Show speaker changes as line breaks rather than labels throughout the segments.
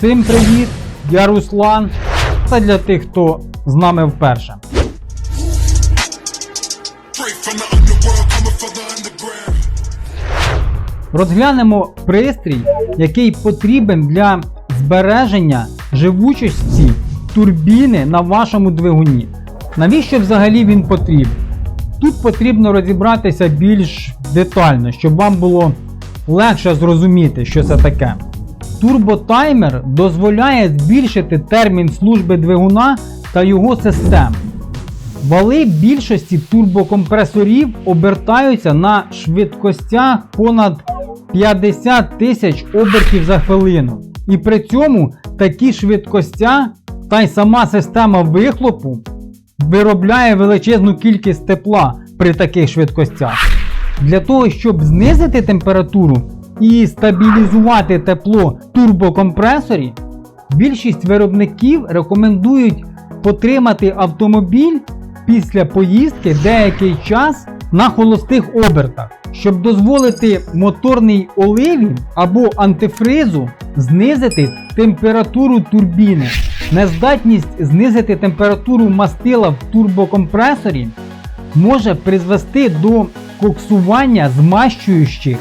Всім привіт! Я Руслан. Це для тих, хто з нами вперше. Розглянемо пристрій, який потрібен для збереження живучості турбіни на вашому двигуні. Навіщо взагалі він потрібен? Тут потрібно розібратися більш детально, щоб вам було легше зрозуміти, що це таке. Турботаймер дозволяє збільшити термін служби двигуна та його систем. Вали більшості турбокомпресорів обертаються на швидкостях понад 50 тисяч обертів за хвилину. І при цьому такі швидкостя та й сама система вихлопу виробляє величезну кількість тепла при таких швидкостях. Для того, щоб знизити температуру і стабілізувати тепло турбокомпресорі, більшість виробників рекомендують потримати автомобіль після поїздки деякий час на холостих обертах, щоб дозволити моторній оливі або антифризу знизити температуру турбіни. Нездатність знизити температуру мастила в турбокомпресорі може призвести до коксування змащуючих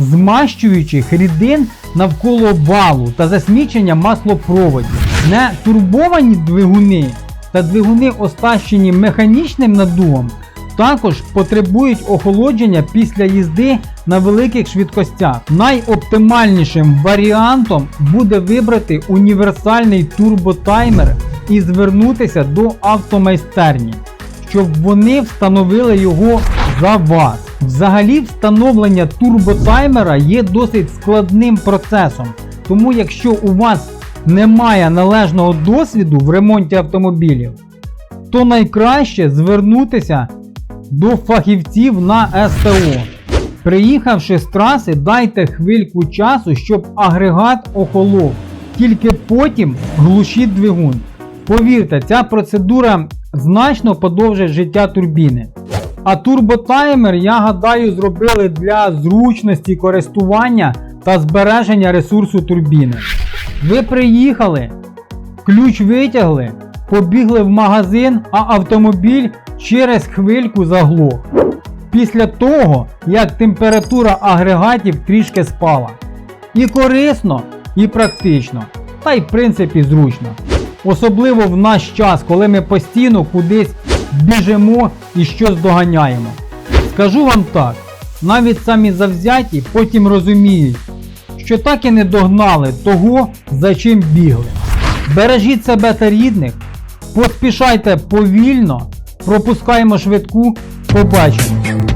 змащуючих рідин навколо валу та засмічення маслопроводів. Не турбовані двигуни та двигуни, оснащені механічним надувом, також потребують охолодження після їзди на великих швидкостях. Найоптимальнішим варіантом буде вибрати універсальний турботаймер і звернутися до автомайстерні щоб вони встановили його за вас. Взагалі, встановлення турботаймера є досить складним процесом. Тому, якщо у вас немає належного досвіду в ремонті автомобілів, то найкраще звернутися до фахівців на СТО. Приїхавши з траси, дайте хвильку часу, щоб агрегат охолов. Тільки потім глушіть двигун. Повірте, ця процедура значно подовжить життя турбіни. А турботаймер, я гадаю, зробили для зручності користування та збереження ресурсу турбіни. Ви приїхали, ключ витягли, побігли в магазин, а автомобіль через хвильку заглох. Після того, як температура агрегатів трішки спала. І корисно, і практично, та й в принципі зручно. Особливо в наш час, коли ми постійно кудись біжимо і щось доганяємо. Скажу вам так, навіть самі завзяті потім розуміють, що так і не догнали того, за чим бігли. Бережіть себе та рідних, поспішайте повільно, пропускаємо швидку, побачимо.